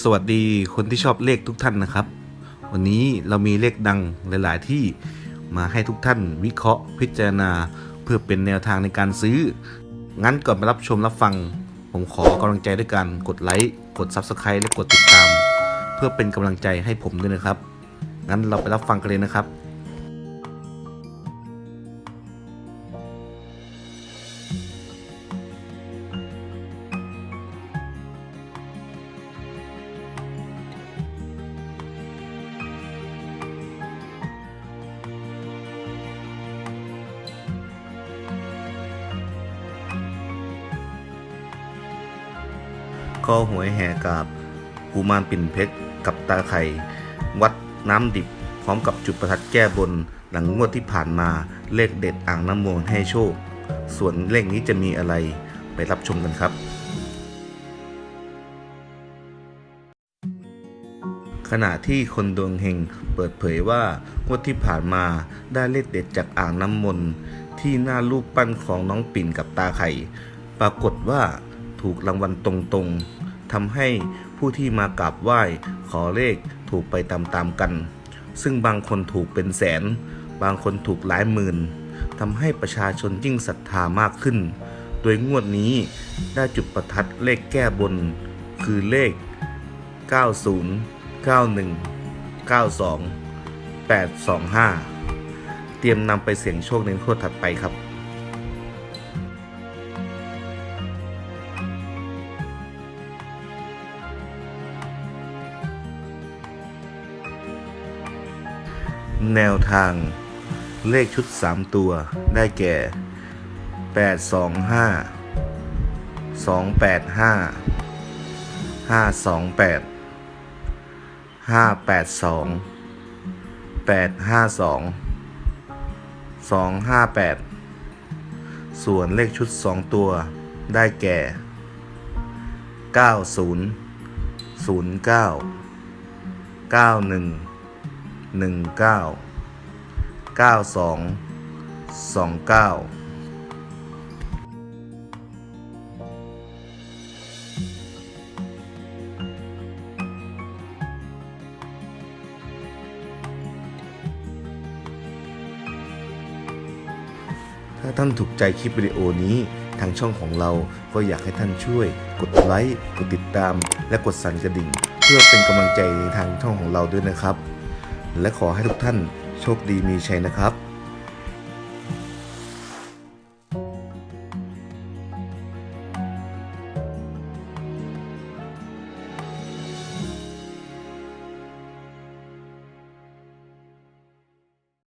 สวัสดีคนที่ชอบเลขทุกท่านนะครับ วันนี้เรามีเลขดังหลาย ๆ ที่มาให้ทุกท่านวิเคราะห์พิจารณาเพื่อเป็นแนวทางในการซื้อ งั้นก่อนไปรับชมรับฟัง ผมขอกำลังใจด้วยการกดไลค์กด Subscribe และกดติดตาม เพื่อเป็นกำลังใจให้ผมด้วยนะครับ งั้นเราไปรับฟังกันเลยนะครับ ก็หวยแห่กับกุมารปิ่นเพชรกับตาไข่วัดน้ำดิบ พร้อมกับจุดประทัดแก้บนหลังงวดที่ผ่านมาเลขเด็ดอ่างน้ำมนต์ให้โชค ส่วนเลขนี้จะมีอะไรไปรับชมกันครับ ขณะที่คนดวงเฮงเปิดเผยว่างวดที่ผ่านมาได้เลขเด็ดจากอ่างน้ำมนต์ที่หน้ารูปปั้นของน้องปิ่นกับตาไข่ ปรากฏว่า ถูกรางวัลตรงๆทำให้ผู้ที่มากราบไหว้ขอเลขถูกไปตามๆกัน ซึ่งบางคนถูกเป็นแสน บางคนถูกหลายหมื่นทำให้ประชาชนยิ่งศรัทธามากขึ้น โดยงวดนี้ได้จุดประทัดเลขแก้บน คือเลข 90 91 92 825 เตรียมนำไปเสี่ยงโชคในงวดถัดไปครับ แนวทางเลขชุด 3 ตัวได้แก่ 825 285 528 582 852 258 ส่วนเลขชุด 2 ตัวได้แก่ 90 09 91 หนึ่งเก้าเก้าสองสองเก้าถ้าท่านถูกใจคลิปวิดีโอนี้ทางช่องของเราก็อยากให้ท่านช่วย กดไลค์ กดติดตาม และกดสั่นกระดิ่ง เพื่อเป็นกำลังใจในทางช่องของเราด้วยนะครับ และขอให้ทุกท่านโชคดีมีชัยนะครับ